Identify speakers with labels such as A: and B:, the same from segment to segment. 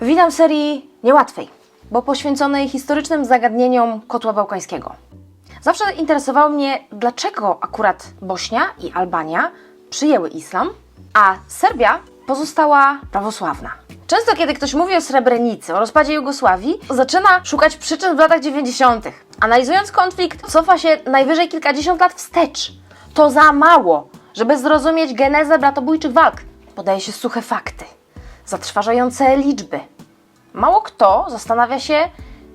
A: Witam w serii niełatwej, bo poświęconej historycznym zagadnieniom kotła bałkańskiego. Zawsze interesowało mnie, dlaczego akurat Bośnia i Albania przyjęły islam, a Serbia pozostała prawosławna. Często, kiedy ktoś mówi o Srebrenicy, o rozpadzie Jugosławii, zaczyna szukać przyczyn w latach 90. Analizując konflikt, cofa się najwyżej kilkadziesiąt lat wstecz. To za mało, żeby zrozumieć genezę bratobójczych walk. Podaje się suche fakty, zatrważające liczby. Mało kto zastanawia się,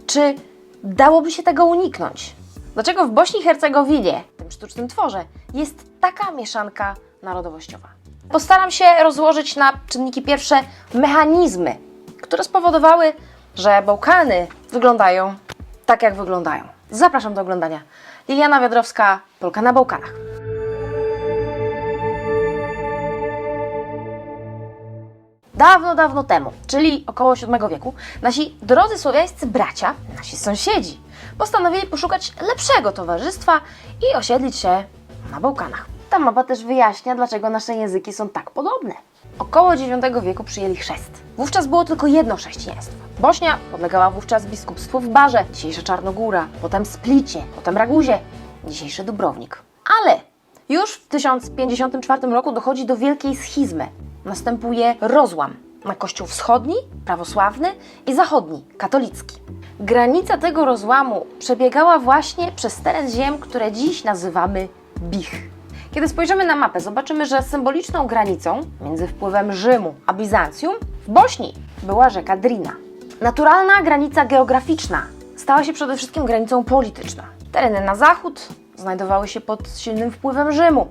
A: czy dałoby się tego uniknąć. Dlaczego w Bośni i Hercegowinie, tym sztucznym tworze, jest taka mieszanka narodowościowa? Postaram się rozłożyć na czynniki pierwsze mechanizmy, które spowodowały, że Bałkany wyglądają tak, jak wyglądają. Zapraszam do oglądania. Liliana Wiadrowska, Polka na Bałkanach. Dawno, dawno temu, czyli około VII wieku, nasi drodzy słowiańscy bracia, nasi sąsiedzi, postanowili poszukać lepszego towarzystwa i osiedlić się na Bałkanach. Ta mapa też wyjaśnia, dlaczego nasze języki są tak podobne. Około IX wieku przyjęli chrzest. Wówczas było tylko jedno chrześcijaństwo. Bośnia podlegała wówczas biskupstwu w Barze, dzisiejsza Czarnogóra, potem Splicie, potem Raguzie, dzisiejszy Dubrownik. Ale już w 1054 roku dochodzi do wielkiej schizmy. Następuje rozłam na kościół wschodni, prawosławny i zachodni, katolicki. Granica tego rozłamu przebiegała właśnie przez teren ziem, które dziś nazywamy Bich. Kiedy spojrzymy na mapę, zobaczymy, że symboliczną granicą między wpływem Rzymu a Bizancjum w Bośni była rzeka Drina. Naturalna granica geograficzna stała się przede wszystkim granicą polityczną. Tereny na zachód znajdowały się pod silnym wpływem Rzymu,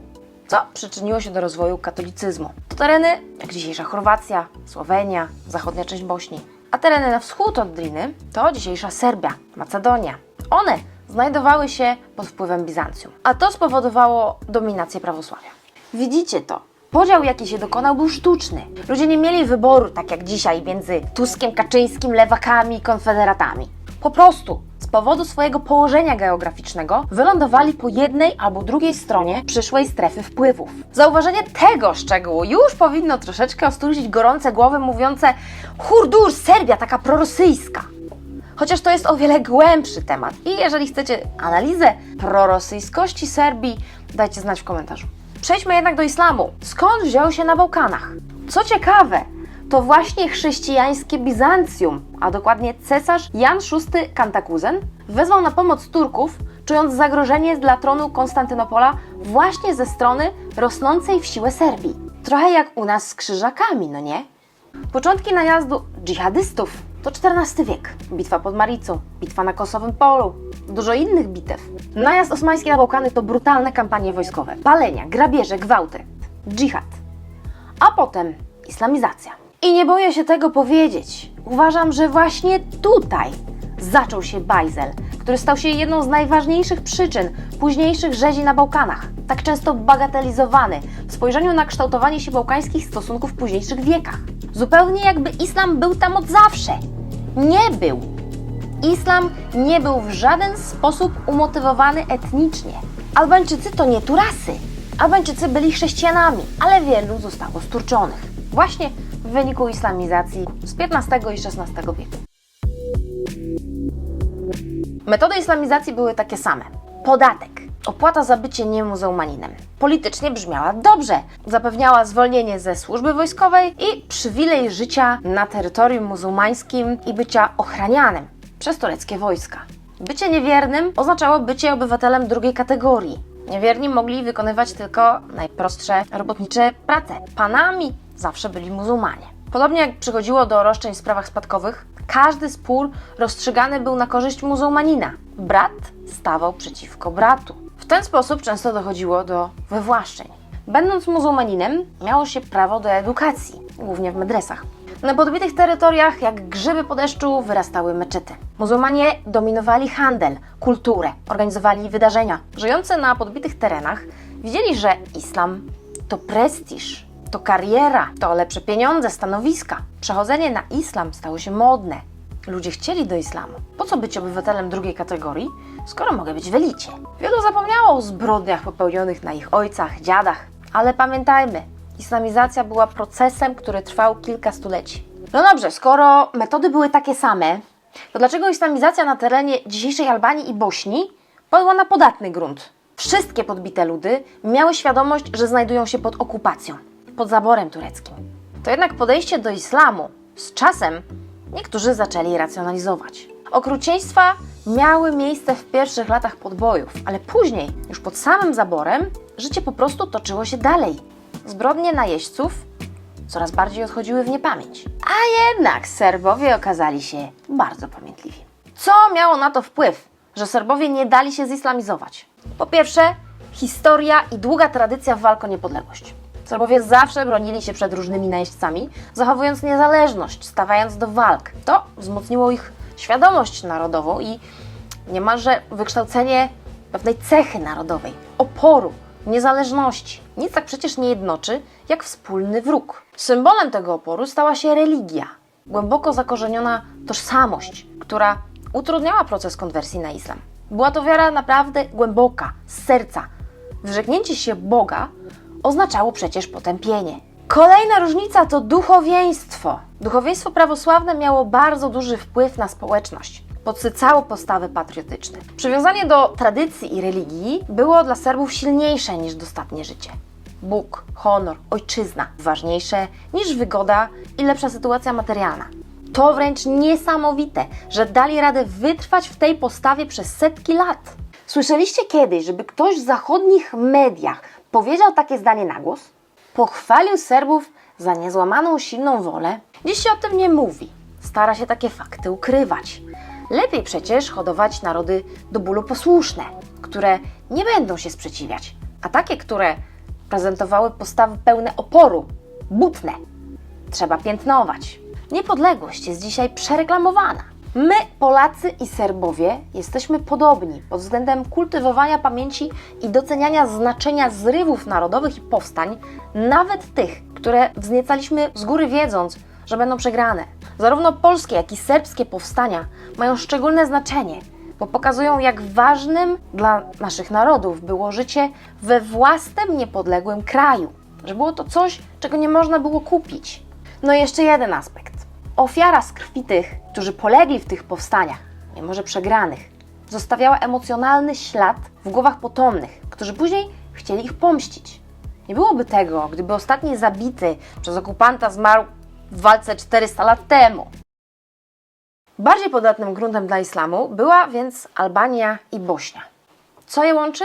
A: co przyczyniło się do rozwoju katolicyzmu. To tereny jak dzisiejsza Chorwacja, Słowenia, zachodnia część Bośni. A tereny na wschód od Driny to dzisiejsza Serbia, Macedonia. One znajdowały się pod wpływem Bizancjum, a to spowodowało dominację prawosławia. Widzicie to? Podział, jaki się dokonał, był sztuczny. Ludzie nie mieli wyboru, tak jak dzisiaj, między Tuskiem, Kaczyńskim, lewakami i konfederatami. Po prostu z powodu swojego położenia geograficznego wylądowali po jednej albo drugiej stronie przyszłej strefy wpływów. Zauważenie tego szczegółu już powinno troszeczkę ostróżyć gorące głowy mówiące hurdur, Serbia taka prorosyjska. Chociaż to jest o wiele głębszy temat i jeżeli chcecie analizę prorosyjskości Serbii, dajcie znać w komentarzu. Przejdźmy jednak do islamu. Skąd wziął się na Bałkanach? Co ciekawe, to właśnie chrześcijańskie Bizancjum, a dokładnie cesarz Jan VI Kantakuzen, wezwał na pomoc Turków, czując zagrożenie dla tronu Konstantynopola właśnie ze strony rosnącej w siłę Serbii. Trochę jak u nas z krzyżakami, no nie? Początki najazdu dżihadystów to XIV wiek. Bitwa pod Maricą, bitwa na Kosowym Polu, dużo innych bitew. Najazd osmański na Bałkany to brutalne kampanie wojskowe, palenia, grabieże, gwałty, dżihad, a potem islamizacja. I nie boję się tego powiedzieć. Uważam, że właśnie tutaj zaczął się bajzel, który stał się jedną z najważniejszych przyczyn późniejszych rzezi na Bałkanach, tak często bagatelizowany w spojrzeniu na kształtowanie się bałkańskich stosunków w późniejszych wiekach. Zupełnie jakby islam był tam od zawsze. Nie był. Islam nie był w żaden sposób umotywowany etnicznie. Albańczycy to nie Turasy. Albańczycy byli chrześcijanami, ale wielu zostało sturczonych. Właśnie w wyniku islamizacji z XV i XVI wieku. Metody islamizacji były takie same. Podatek. Opłata za bycie niemuzułmaninem. Politycznie brzmiała dobrze. Zapewniała zwolnienie ze służby wojskowej i przywilej życia na terytorium muzułmańskim i bycia ochranianym przez tureckie wojska. Bycie niewiernym oznaczało bycie obywatelem drugiej kategorii. Niewierni mogli wykonywać tylko najprostsze robotnicze prace. Panami zawsze byli muzułmanie. Podobnie jak przychodziło do roszczeń w sprawach spadkowych, każdy spór rozstrzygany był na korzyść muzułmanina. Brat stawał przeciwko bratu. W ten sposób często dochodziło do wywłaszczeń. Będąc muzułmaninem, miało się prawo do edukacji, głównie w medresach. Na podbitych terytoriach, jak grzyby po deszczu, wyrastały meczety. Muzułmanie dominowali handel, kulturę, organizowali wydarzenia. Żyjący na podbitych terenach widzieli, że islam to prestiż, to kariera, to lepsze pieniądze, stanowiska. Przechodzenie na islam stało się modne. Ludzie chcieli do islamu. Po co być obywatelem drugiej kategorii, skoro mogę być w elicie? Wielu zapomniało o zbrodniach popełnionych na ich ojcach, dziadach. Ale pamiętajmy, islamizacja była procesem, który trwał kilka stuleci. No dobrze, skoro metody były takie same, to dlaczego islamizacja na terenie dzisiejszej Albanii i Bośni padła na podatny grunt? Wszystkie podbite ludy miały świadomość, że znajdują się pod okupacją, pod zaborem tureckim. To jednak podejście do islamu z czasem niektórzy zaczęli racjonalizować. Okrucieństwa miały miejsce w pierwszych latach podbojów, ale później, już pod samym zaborem, życie po prostu toczyło się dalej. Zbrodnie najeźdźców coraz bardziej odchodziły w niepamięć. A jednak Serbowie okazali się bardzo pamiętliwi. Co miało na to wpływ, że Serbowie nie dali się zislamizować? Po pierwsze, historia i długa tradycja walk o niepodległość. Serbowie zawsze bronili się przed różnymi najeźdźcami, zachowując niezależność, stawiając do walk. To wzmocniło ich świadomość narodową i niemalże wykształcenie pewnej cechy narodowej, oporu, niezależności. Nic tak przecież nie jednoczy jak wspólny wróg. Symbolem tego oporu stała się religia, głęboko zakorzeniona tożsamość, która utrudniała proces konwersji na islam. Była to wiara naprawdę głęboka, z serca. Wyrzeknięcie się Boga oznaczało przecież potępienie. Kolejna różnica to duchowieństwo. Duchowieństwo prawosławne miało bardzo duży wpływ na społeczność. Podsycało postawy patriotyczne. Przywiązanie do tradycji i religii było dla Serbów silniejsze niż dostatnie życie. Bóg, honor, ojczyzna ważniejsze niż wygoda i lepsza sytuacja materialna. To wręcz niesamowite, że dali radę wytrwać w tej postawie przez setki lat. Słyszeliście kiedyś, żeby ktoś w zachodnich mediach powiedział takie zdanie na głos? Pochwalił Serbów za niezłamaną silną wolę? Dziś się o tym nie mówi. Stara się takie fakty ukrywać. Lepiej przecież hodować narody do bólu posłuszne, które nie będą się sprzeciwiać, a takie, które prezentowały postawy pełne oporu, butne. Trzeba piętnować. Niepodległość jest dzisiaj przereklamowana. My, Polacy i Serbowie, jesteśmy podobni pod względem kultywowania pamięci i doceniania znaczenia zrywów narodowych i powstań, nawet tych, które wzniecaliśmy z góry wiedząc, że będą przegrane. Zarówno polskie, jak i serbskie powstania mają szczególne znaczenie, bo pokazują, jak ważnym dla naszych narodów było życie we własnym niepodległym kraju, że było to coś, czego nie można było kupić. No i jeszcze jeden aspekt. Ofiara z krwi tych, którzy polegli w tych powstaniach, mimo że przegranych, zostawiała emocjonalny ślad w głowach potomnych, którzy później chcieli ich pomścić. Nie byłoby tego, gdyby ostatni zabity przez okupanta zmarł w walce 400 lat temu. Bardziej podatnym gruntem dla islamu była więc Albania i Bośnia. Co je łączy?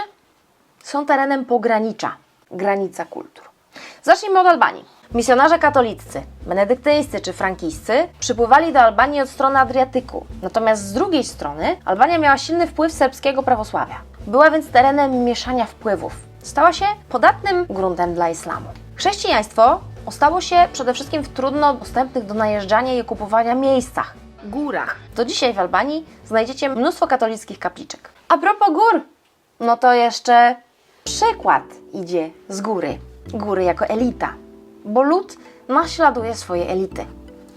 A: Są terenem pogranicza, granica kultur. Zacznijmy od Albanii. Misjonarze katoliccy, benedyktyńscy czy frankiscy przypływali do Albanii od strony Adriatyku. Natomiast z drugiej strony Albania miała silny wpływ serbskiego prawosławia. Była więc terenem mieszania wpływów. Stała się podatnym gruntem dla islamu. Chrześcijaństwo ostało się przede wszystkim w trudno dostępnych do najeżdżania i okupowania miejscach, górach. Do dzisiaj w Albanii znajdziecie mnóstwo katolickich kapliczek. A propos gór, no to jeszcze przykład idzie z góry. Góry jako elita, bo lud naśladuje swoje elity.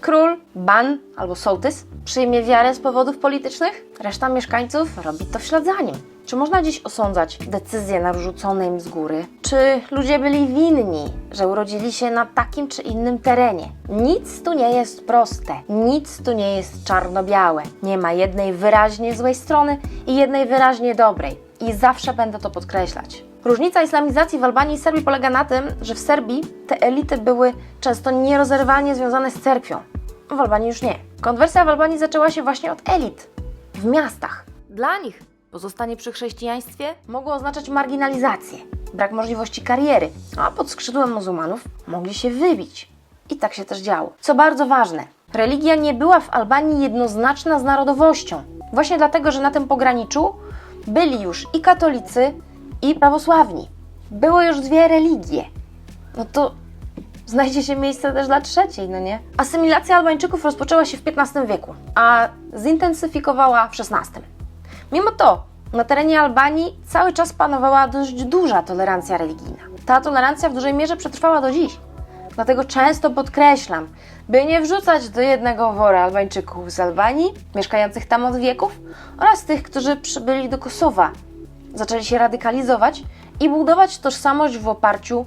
A: Król, ban albo sołtys przyjmie wiarę z powodów politycznych, reszta mieszkańców robi to w ślad za nim. Czy można dziś osądzać decyzje narzucone im z góry? Czy ludzie byli winni, że urodzili się na takim czy innym terenie? Nic tu nie jest proste, nic tu nie jest czarno-białe. Nie ma jednej wyraźnie złej strony i jednej wyraźnie dobrej. I zawsze będę to podkreślać. Różnica islamizacji w Albanii i Serbii polega na tym, że w Serbii te elity były często nierozerwalnie związane z cerkwią. W Albanii już nie. Konwersja w Albanii zaczęła się właśnie od elit w miastach. Dla nich pozostanie przy chrześcijaństwie mogło oznaczać marginalizację, brak możliwości kariery, a pod skrzydłem muzułmanów mogli się wybić. I tak się też działo. Co bardzo ważne, religia nie była w Albanii jednoznaczna z narodowością. Właśnie dlatego, że na tym pograniczu byli już i katolicy, i prawosławni. Były już dwie religie. No to znajdzie się miejsce też dla trzeciej, no nie? Asymilacja Albańczyków rozpoczęła się w XV wieku, a zintensyfikowała w XVI. Mimo to na terenie Albanii cały czas panowała dość duża tolerancja religijna. Ta tolerancja w dużej mierze przetrwała do dziś. Dlatego często podkreślam, by nie wrzucać do jednego wora Albańczyków z Albanii, mieszkających tam od wieków, oraz tych, którzy przybyli do Kosowa, zaczęli się radykalizować i budować tożsamość w oparciu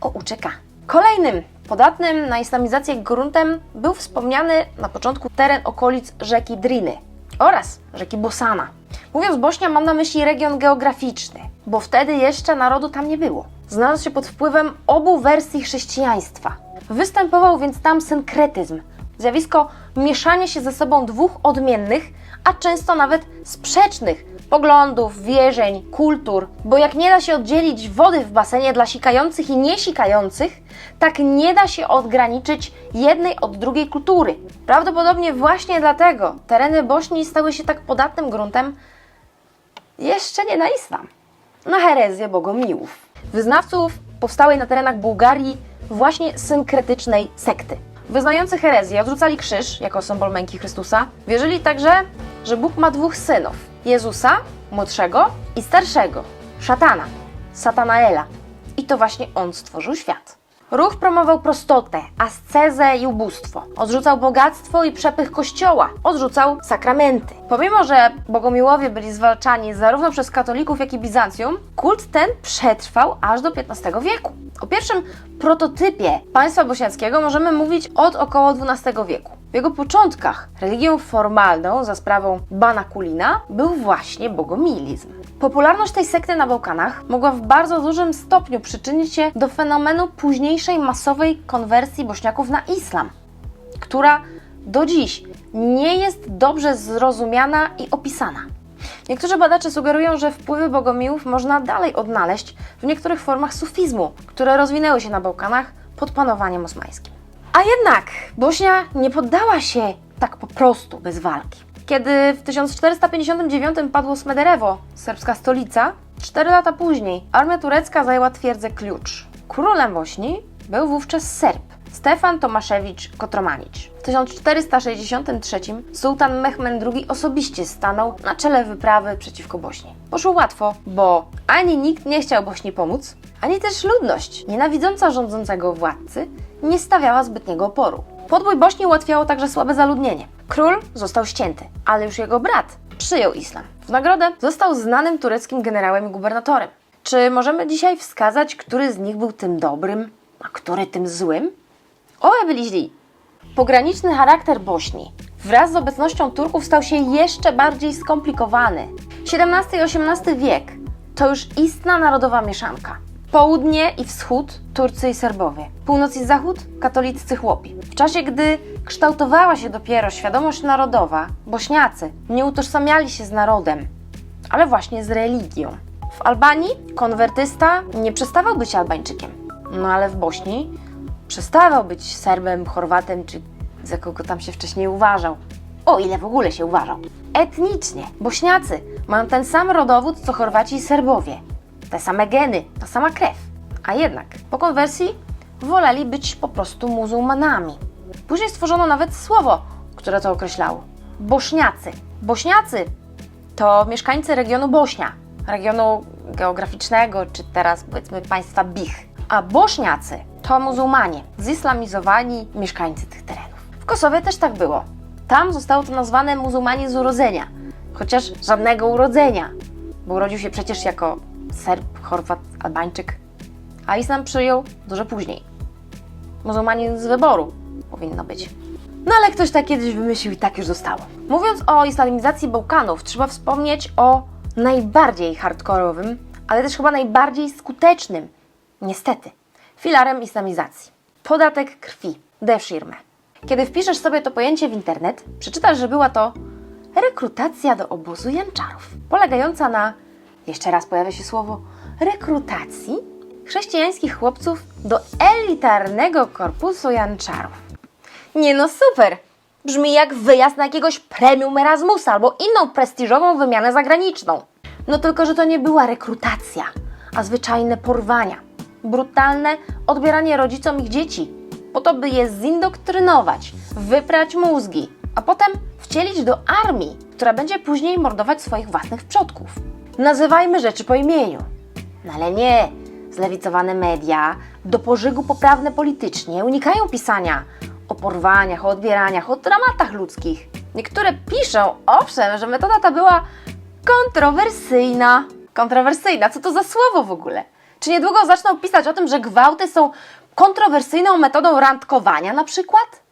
A: o UCK. Kolejnym Podatnym na islamizację gruntem był wspomniany na początku teren okolic rzeki Driny oraz rzeki Bosana. Mówiąc Bośnia, mam na myśli region geograficzny, bo wtedy jeszcze narodu tam nie było. Znalazł się pod wpływem obu wersji chrześcijaństwa. Występował więc tam synkretyzm, zjawisko mieszania się ze sobą dwóch odmiennych, a często nawet sprzecznych poglądów, wierzeń, kultur, bo jak nie da się oddzielić wody w basenie dla sikających i niesikających, tak nie da się odgraniczyć jednej od drugiej kultury. Prawdopodobnie właśnie dlatego tereny Bośni stały się tak podatnym gruntem jeszcze nie na islam, na herezję bogomiłów. Wyznawców powstałej na terenach Bułgarii właśnie synkretycznej sekty. Wyznający herezję odrzucali krzyż jako symbol męki Chrystusa. Wierzyli także, że Bóg ma dwóch synów: Jezusa, młodszego i starszego, szatana, Satanaela. I to właśnie on stworzył świat. Ruch promował prostotę, ascezę i ubóstwo. Odrzucał bogactwo i przepych kościoła. Odrzucał sakramenty. Pomimo, że bogomiłowie byli zwalczani zarówno przez katolików, jak i Bizancjum, kult ten przetrwał aż do XV wieku. O pierwszym prototypie państwa bośniackiego możemy mówić od około XII wieku. W jego początkach religią formalną za sprawą Bana Kulina był właśnie bogomilizm. Popularność tej sekty na Bałkanach mogła w bardzo dużym stopniu przyczynić się do fenomenu późniejszej masowej konwersji Bośniaków na islam, która do dziś nie jest dobrze zrozumiana i opisana. Niektórzy badacze sugerują, że wpływy bogomiłów można dalej odnaleźć w niektórych formach sufizmu, które rozwinęły się na Bałkanach pod panowaniem osmańskim. A jednak Bośnia nie poddała się tak po prostu bez walki. Kiedy w 1459 padło Smederewo, serbska stolica, cztery lata później armia turecka zajęła twierdzę Klucz. Królem Bośni był wówczas Serb Stefan Tomaszewicz Kotromanicz. W 1463 sułtan Mechmen II osobiście stanął na czele wyprawy przeciwko Bośni. Poszło łatwo, bo ani nikt nie chciał Bośni pomóc, ani też ludność, nienawidząca rządzącego władcy, nie stawiała zbytniego oporu. Podbój Bośni ułatwiało także słabe zaludnienie. Król został ścięty, ale już jego brat przyjął islam. W nagrodę został znanym tureckim generałem i gubernatorem. Czy możemy dzisiaj wskazać, który z nich był tym dobrym, a który tym złym? Oboje byli źli. Pograniczny charakter Bośni wraz z obecnością Turków stał się jeszcze bardziej skomplikowany. XVII i XVIII wiek to już istna narodowa mieszanka. Południe i wschód Turcy i Serbowie, północ i zachód katoliccy chłopi. W czasie, gdy kształtowała się dopiero świadomość narodowa, Bośniacy nie utożsamiali się z narodem, ale właśnie z religią. W Albanii konwertysta nie przestawał być Albańczykiem, no ale w Bośni przestawał być Serbem, Chorwatem czy za kogo tam się wcześniej uważał. O ile w ogóle się uważał. Etnicznie Bośniacy mają ten sam rodowód co Chorwaci i Serbowie. Te same geny, ta sama krew. A jednak po konwersji woleli być po prostu muzułmanami. Później stworzono nawet słowo, które to określało. Bośniacy. Bośniacy to mieszkańcy regionu Bośnia, regionu geograficznego, czy teraz powiedzmy państwa Bich. A Bośniacy to muzułmanie, zislamizowani mieszkańcy tych terenów. W Kosowie też tak było. Tam zostało to nazwane muzułmanie z urodzenia, chociaż żadnego urodzenia, bo urodził się przecież jako Serb, Chorwat, Albańczyk, a islam przyjął dużo później. Muzułmanin z wyboru powinno być. No ale ktoś tak kiedyś wymyślił i tak już zostało. Mówiąc o islamizacji Bałkanów, trzeba wspomnieć o najbardziej hardkorowym, ale też chyba najbardziej skutecznym, niestety, filarem islamizacji. Podatek krwi, defirmę. Kiedy wpiszesz sobie to pojęcie w internet, przeczytasz, że była to rekrutacja do obozu janczarów, polegająca na, jeszcze raz pojawia się słowo, rekrutacji chrześcijańskich chłopców do elitarnego korpusu janczarów. Nie no super! Brzmi jak wyjazd na jakiegoś premium Erasmusa albo inną prestiżową wymianę zagraniczną. No tylko, że to nie była rekrutacja, a zwyczajne porwania. Brutalne odbieranie rodzicom ich dzieci, po to by je zindoktrynować, wyprać mózgi, a potem wcielić do armii, która będzie później mordować swoich własnych przodków. Nazywajmy rzeczy po imieniu. No ale nie, zlewicowane media, do pożygu poprawne politycznie, unikają pisania o porwaniach, o odbieraniach, o dramatach ludzkich. Niektóre piszą, owszem, że metoda ta była kontrowersyjna. Kontrowersyjna, co to za słowo w ogóle? Czy niedługo zaczną pisać o tym, że gwałty są kontrowersyjną metodą randkowania na przykład?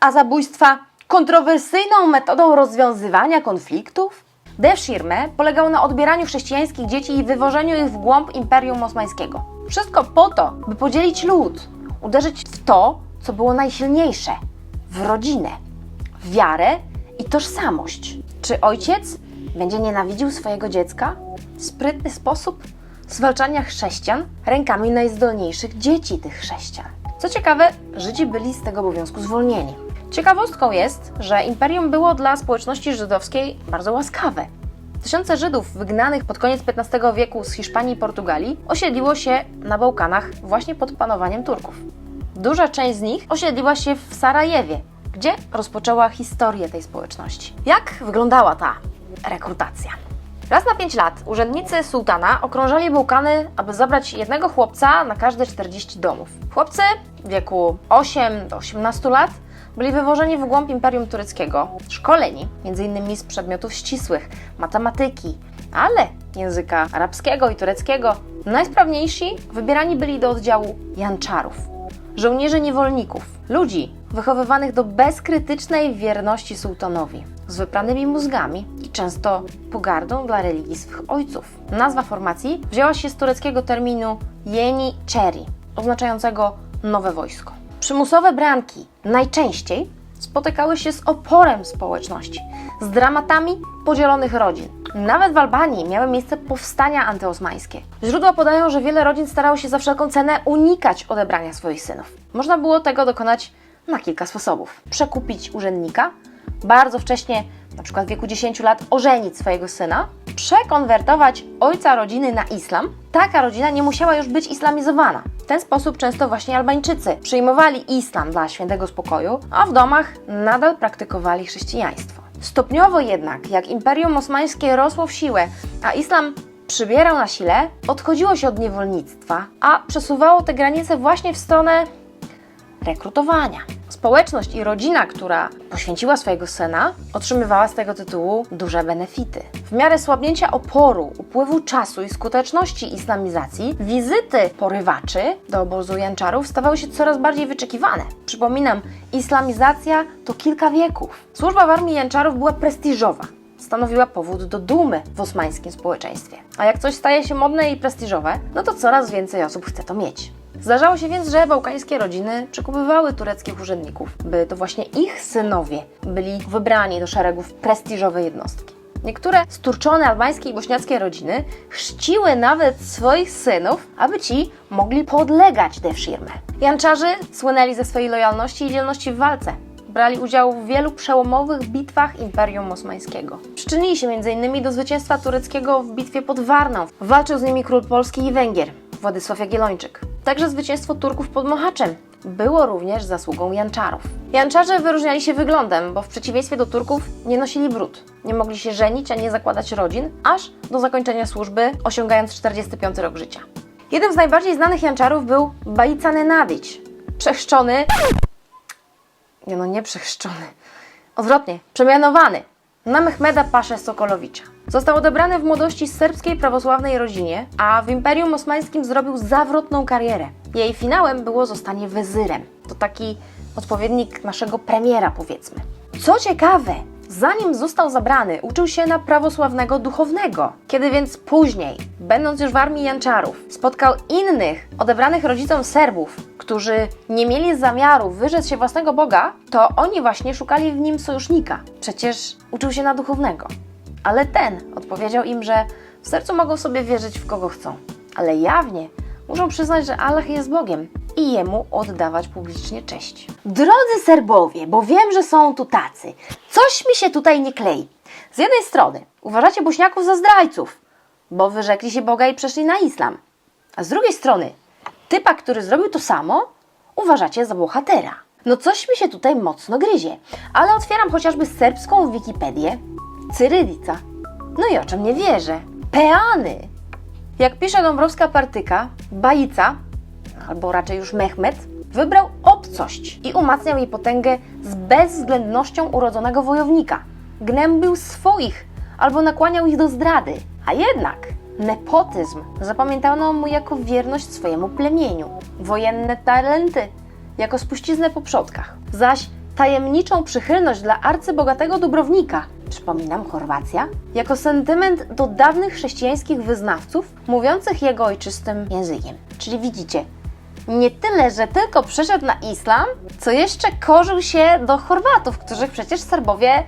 A: A zabójstwa kontrowersyjną metodą rozwiązywania konfliktów? Devshirme polegał na odbieraniu chrześcijańskich dzieci i wywożeniu ich w głąb Imperium Osmańskiego. Wszystko po to, by podzielić lud, uderzyć w to, co było najsilniejsze w rodzinę, w wiarę i tożsamość. Czy ojciec będzie nienawidził swojego dziecka? Sprytny sposób zwalczania chrześcijan rękami najzdolniejszych dzieci tych chrześcijan. Co ciekawe, Żydzi byli z tego obowiązku zwolnieni. Ciekawostką jest, że imperium było dla społeczności żydowskiej bardzo łaskawe. Tysiące Żydów wygnanych pod koniec XV wieku z Hiszpanii i Portugalii osiedliło się na Bałkanach właśnie pod panowaniem Turków. Duża część z nich osiedliła się w Sarajewie, gdzie rozpoczęła historię tej społeczności. Jak wyglądała ta rekrutacja? Raz na 5 lat urzędnicy sułtana okrążali Bałkany, aby zabrać jednego chłopca na każde 40 domów. Chłopcy w wieku 8 do 18 lat byli wywożeni w głąb Imperium Tureckiego, szkoleni m.in. z przedmiotów ścisłych, matematyki, ale języka arabskiego i tureckiego. Najsprawniejsi wybierani byli do oddziału janczarów, żołnierzy niewolników, ludzi wychowywanych do bezkrytycznej wierności sułtanowi, z wypranymi mózgami i często pogardą dla religii swych ojców. Nazwa formacji wzięła się z tureckiego terminu Yeni Cheri, oznaczającego nowe wojsko. Przymusowe branki najczęściej spotykały się z oporem społeczności, z dramatami podzielonych rodzin. Nawet w Albanii miały miejsce powstania antyosmańskie. Źródła podają, że wiele rodzin starało się za wszelką cenę unikać odebrania swoich synów. Można było tego dokonać na kilka sposobów. Przekupić urzędnika, bardzo wcześnie, na przykład w wieku 10 lat, ożenić swojego syna, przekonwertować ojca rodziny na islam. Taka rodzina nie musiała już być islamizowana. W ten sposób często właśnie Albańczycy przyjmowali islam dla świętego spokoju, a w domach nadal praktykowali chrześcijaństwo. Stopniowo jednak, jak Imperium Osmańskie rosło w siłę, a islam przybierał na sile, odchodziło się od niewolnictwa, a przesuwało te granice właśnie w stronę rekrutowania. Społeczność i rodzina, która poświęciła swojego syna, otrzymywała z tego tytułu duże benefity. W miarę słabnięcia oporu, upływu czasu i skuteczności islamizacji, wizyty porywaczy do obozu janczarów stawały się coraz bardziej wyczekiwane. Przypominam, islamizacja to kilka wieków. Służba w armii janczarów była prestiżowa. Stanowiła powód do dumy w osmańskim społeczeństwie. A jak coś staje się modne i prestiżowe, no to coraz więcej osób chce to mieć. Zdarzało się więc, że bałkańskie rodziny przekupywały tureckich urzędników, by to właśnie ich synowie byli wybrani do szeregów prestiżowej jednostki. Niektóre sturczone albańskie i bośniackie rodziny chrzciły nawet swoich synów, aby ci mogli podlegać Devshirme. Janczarze słynęli ze swojej lojalności i dzielności w walce. Brali udział w wielu przełomowych bitwach Imperium Osmańskiego. Przyczynili się m.in. do zwycięstwa tureckiego w bitwie pod Warną. Walczył z nimi król Polski i Węgier, Władysław Jagiellończyk. Także zwycięstwo Turków pod Mohaczem było również zasługą Janczarów. Janczarze wyróżniali się wyglądem, bo w przeciwieństwie do Turków nie nosili brud. Nie mogli się żenić ani zakładać rodzin, aż do zakończenia służby, osiągając 45 rok życia. Jednym z najbardziej znanych Janczarów był Bajica Nenadić, przechrzczony... Nie no, nie przechrzczony. Odwrotnie, przemianowany na Mehmeda Paszę Sokolowicza. Został odebrany w młodości z serbskiej prawosławnej rodzinie, a w Imperium Osmańskim zrobił zawrotną karierę. Jej finałem było zostanie wezyrem. To taki odpowiednik naszego premiera, powiedzmy. Co ciekawe, zanim został zabrany, uczył się na prawosławnego duchownego. Kiedy więc później, będąc już w armii Janczarów, spotkał innych odebranych rodzicom Serbów, którzy nie mieli zamiaru wyrzec się własnego Boga, to oni właśnie szukali w nim sojusznika. Przecież uczył się na duchownego. Ale ten odpowiedział im, że w sercu mogą sobie wierzyć w kogo chcą, ale jawnie muszą przyznać, że Allah jest Bogiem i Jemu oddawać publicznie cześć. Drodzy Serbowie, bo wiem, że są tu tacy, coś mi się tutaj nie klei. Z jednej strony uważacie Bośniaków za zdrajców, bo wyrzekli się Boga i przeszli na islam. A z drugiej strony typa, który zrobił to samo, uważacie za bohatera. No coś mi się tutaj mocno gryzie, ale otwieram chociażby serbską Wikipedię, cyrylica. No i o czym nie wierzę? Peany! Jak pisze Dąbrowska Partyka, Bajica, albo raczej już Mehmet, wybrał obcość i umacniał jej potęgę z bezwzględnością urodzonego wojownika. Gnębił swoich albo nakłaniał ich do zdrady. A jednak Nepotyzm zapamiętano mu jako wierność swojemu plemieniu, wojenne talenty jako spuściznę po przodkach, zaś tajemniczą przychylność dla arcybogatego Dubrownika, przypominam Chorwacja, jako sentyment do dawnych chrześcijańskich wyznawców mówiących jego ojczystym językiem. Czyli widzicie, nie tyle, że tylko przeszedł na islam, co jeszcze korzył się do Chorwatów, których przecież Serbowie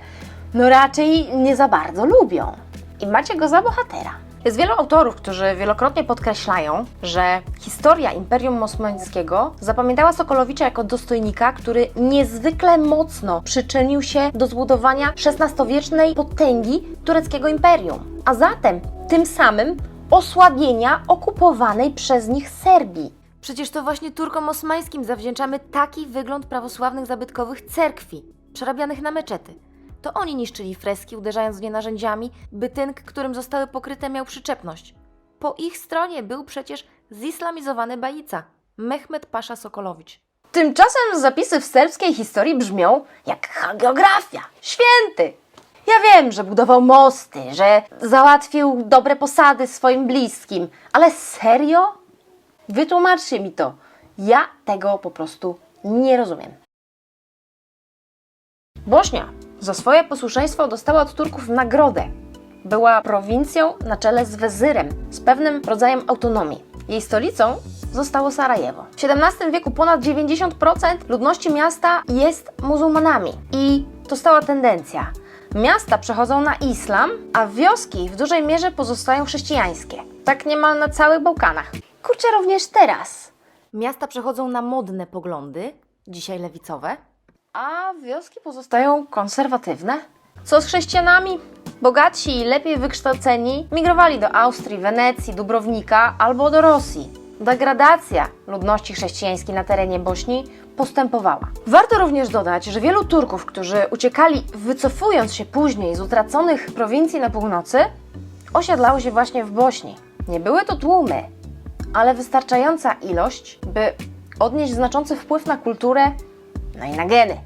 A: no raczej nie za bardzo lubią. I macie go za bohatera. Jest wielu autorów, którzy wielokrotnie podkreślają, że historia Imperium Osmańskiego zapamiętała Sokolowicza jako dostojnika, który niezwykle mocno przyczynił się do zbudowania XVI-wiecznej potęgi tureckiego imperium, a zatem tym samym osłabienia okupowanej przez nich Serbii. Przecież to właśnie Turkom osmańskim zawdzięczamy taki wygląd prawosławnych zabytkowych cerkwi, przerabianych na meczety. To oni niszczyli freski, uderzając w nie narzędziami, by tynk, którym zostały pokryte, miał przyczepność. Po ich stronie był przecież zislamizowany Bajica, Mehmed Pasza Sokolowicz. Tymczasem zapisy w serbskiej historii brzmią jak hagiografia. Święty! Ja wiem, że budował mosty, że załatwił dobre posady swoim bliskim, ale serio? Wytłumaczcie mi to. Ja tego po prostu nie rozumiem. Bośnia za swoje posłuszeństwo dostała od Turków nagrodę. Była prowincją na czele z wezyrem, z pewnym rodzajem autonomii. Jej stolicą zostało Sarajewo. W XVII wieku ponad 90% ludności miasta jest muzułmanami i to stała tendencja. Miasta przechodzą na islam, a wioski w dużej mierze pozostają chrześcijańskie. Tak niemal na całych Bałkanach. Kurczę, również teraz. Miasta przechodzą na modne poglądy, dzisiaj lewicowe, a wioski pozostają konserwatywne. Co z chrześcijanami? Bogatsi i lepiej wykształceni migrowali do Austrii, Wenecji, Dubrownika albo do Rosji. Degradacja ludności chrześcijańskiej na terenie Bośni postępowała. Warto również dodać, że wielu Turków, którzy uciekali wycofując się później z utraconych prowincji na północy, osiadlało się właśnie w Bośni. Nie były to tłumy, ale wystarczająca ilość, by odnieść znaczący wpływ na kulturę, no i na geny.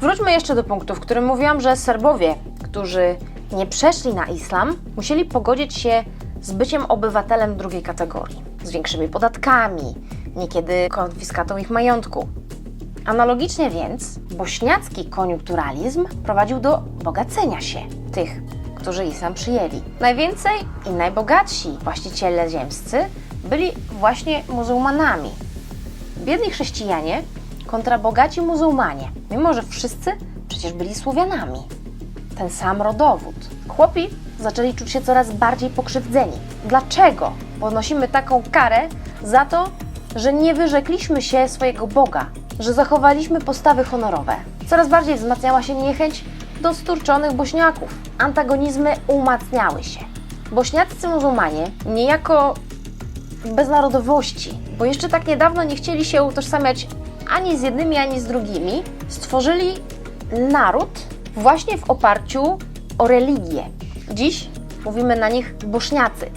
A: Wróćmy jeszcze do punktu, w którym mówiłam, że Serbowie, którzy nie przeszli na islam, musieli pogodzić się z byciem obywatelem drugiej kategorii, z większymi podatkami, niekiedy konfiskatą ich majątku. Analogicznie więc bośniacki koniunkturalizm prowadził do bogacenia się tych, którzy islam przyjęli. Najwięcej i najbogatsi właściciele ziemscy byli właśnie muzułmanami. Biedni chrześcijanie kontra bogaci muzułmanie, mimo że wszyscy przecież byli Słowianami. Ten sam rodowód. Chłopi zaczęli czuć się coraz bardziej pokrzywdzeni. Dlaczego ponosimy taką karę za to, że nie wyrzekliśmy się swojego Boga, że zachowaliśmy postawy honorowe? Coraz bardziej wzmacniała się niechęć do sturczonych bośniaków. Antagonizmy umacniały się. Bośniaccy muzułmanie niejako bez narodowości, bo jeszcze tak niedawno nie chcieli się utożsamiać ani z jednymi, ani z drugimi, stworzyli naród właśnie w oparciu o religię. Dziś mówimy na nich bośniacy.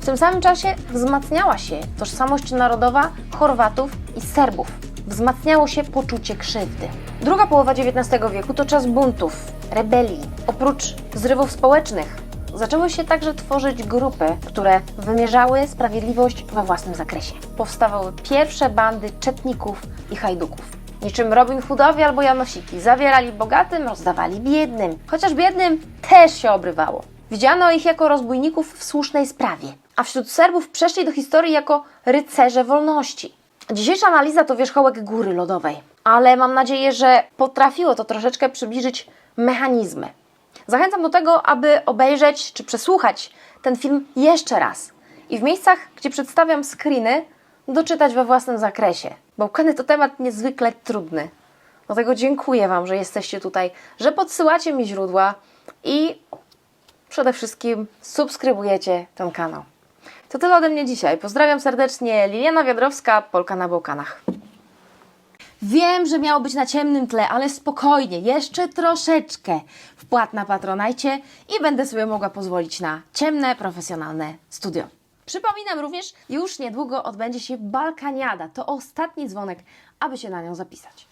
A: W tym samym czasie wzmacniała się tożsamość narodowa Chorwatów i Serbów. Wzmacniało się poczucie krzywdy. Druga połowa XIX wieku to czas buntów, rebelii. Oprócz zrywów społecznych, zaczęły się także tworzyć grupy, które wymierzały sprawiedliwość we własnym zakresie. Powstawały pierwsze bandy czetników i hajduków. Niczym Robin Hoodowie albo Janosiki. Zawierali bogatym, rozdawali biednym. Chociaż biednym też się obrywało. Widziano ich jako rozbójników w słusznej sprawie, a wśród Serbów przeszli do historii jako rycerze wolności. Dzisiejsza analiza to wierzchołek góry lodowej, ale mam nadzieję, że potrafiło to troszeczkę przybliżyć mechanizmy. Zachęcam do tego, aby obejrzeć czy przesłuchać ten film jeszcze raz i w miejscach, gdzie przedstawiam screeny, doczytać we własnym zakresie. Bałkany to temat niezwykle trudny. Dlatego dziękuję Wam, że jesteście tutaj, że podsyłacie mi źródła i przede wszystkim subskrybujecie ten kanał. To tyle ode mnie dzisiaj. Pozdrawiam serdecznie. Liliana Wiadrowska, Polka na Bałkanach. Wiem, że miało być na ciemnym tle, ale spokojnie, jeszcze troszeczkę wpłat na Patronajcie i będę sobie mogła pozwolić na ciemne, profesjonalne studio. Przypominam również, już niedługo odbędzie się Balkaniada. To ostatni dzwonek, aby się na nią zapisać.